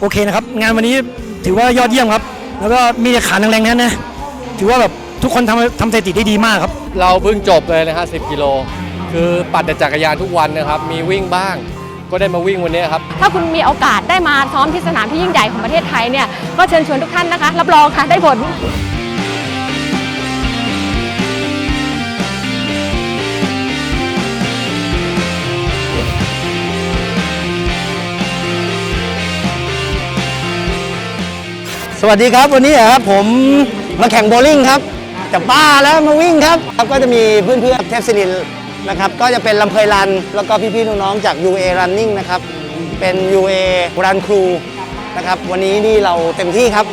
โอเคนะครับ งานวันนี้ถือว่ายอดเยี่ยมครับ แล้วก็มีแต่ขาแรงๆนั้นนะ ถือว่าแบบทุกคนทำทำสถิติได้ดีมากครับ เราเพิ่งจบเลยนะฮะ10 กิโล คือปั่นแต่จักรยานทุกวันนะครับ มีวิ่งบ้าง ก็ได้มาวิ่งวันนี้ครับ ถ้าคุณมีโอกาสได้มาซ้อมที่สนามที่ยิ่งใหญ่ของประเทศไทยเนี่ย ก็เชิญชวนทุกท่านนะคะ รับรองค่ะได้ผล สวัสดีครับวันนี้ครับผมมาแข่งโบว์ลิ่งครับจะบ้าแล้วมาวิ่งครับครับก็จะมีเพื่อนๆเทพศิรินทร์นะครับก็จะเป็นลำเพยรัน แล้วก็พี่ๆน้องๆจาก UA Running นะครับเป็น UA Run Crew นะครับวันนี้นี่เราเต็มที่ครับ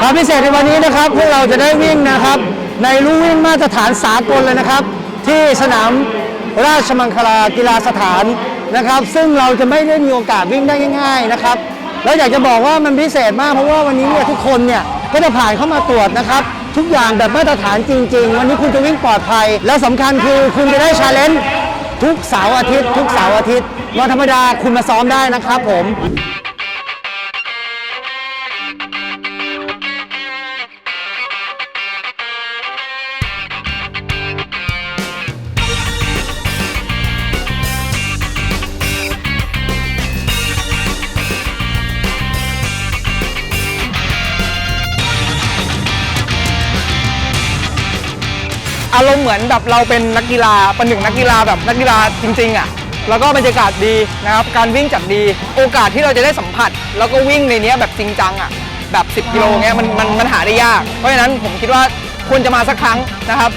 ความพิเศษในวันนี้นะครับพวกเราจะได้วิ่งนะครับ ในลู่วิ่งมาตรฐานสากลเลยนะครับ ที่สนามราชมังคลากีฬาสถาน นะครับ ซึ่งเราจะไม่ได้มีโอกาสวิ่งได้ง่ายๆนะครับ แล้วอยากจะบอกว่ามันพิเศษมากเพราะว่าวันนี้เนี่ยทุกคนเนี่ยก็จะผ่านเข้ามาตรวจนะครับ ทุกอย่างแบบมาตรฐานจริง ๆ วันนี้คุณจะวิ่งปลอดภัย และสำคัญคือคุณจะได้ชาเลนจ์ทุกเสาร์อาทิตย์ ทุกเสาร์อาทิตย์วันธรรมดาคุณมาซ้อมได้นะครับผม อารมณ์เหมือนแบบเราเป็นนักกีฬาเป็นหนึ่งนักกีฬาแบบนักกีฬาจริงๆอะแล้วก็บรรยากาศดีนะครับการวิ่งจัดดีโอกาสที่เราจะได้สัมผัส แล้วก็วิ่งในเนี้ยแบบจริงจังอะแบบ 10 กิโลเงี้ยมันมันมันหาได้ยาก เพราะฉะนั้นผมคิดว่าควรจะมาสักครั้งนะครับ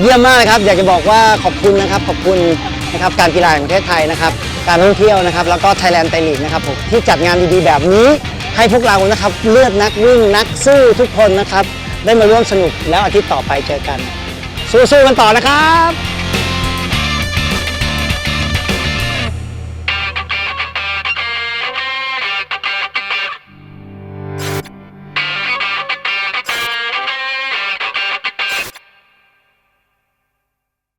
เยี่ยมมากนะครับ อยากจะบอกว่าขอบคุณนะครับ ขอบคุณนะครับการกีฬาแห่งประเทศไทยนะครับ การท่องเที่ยวนะครับแล้วก็ Thailand ไตลีกนะครับผมที่จัดงานดีๆแบบนี้ ให้พวกเรานะครับเลือดนักวิ่งนักสู้ทุกคนนะครับ ได้มาร่วมสนุกแล้วอาทิตย์ต่อไปเจอกัน สู้ๆกันต่อนะครับ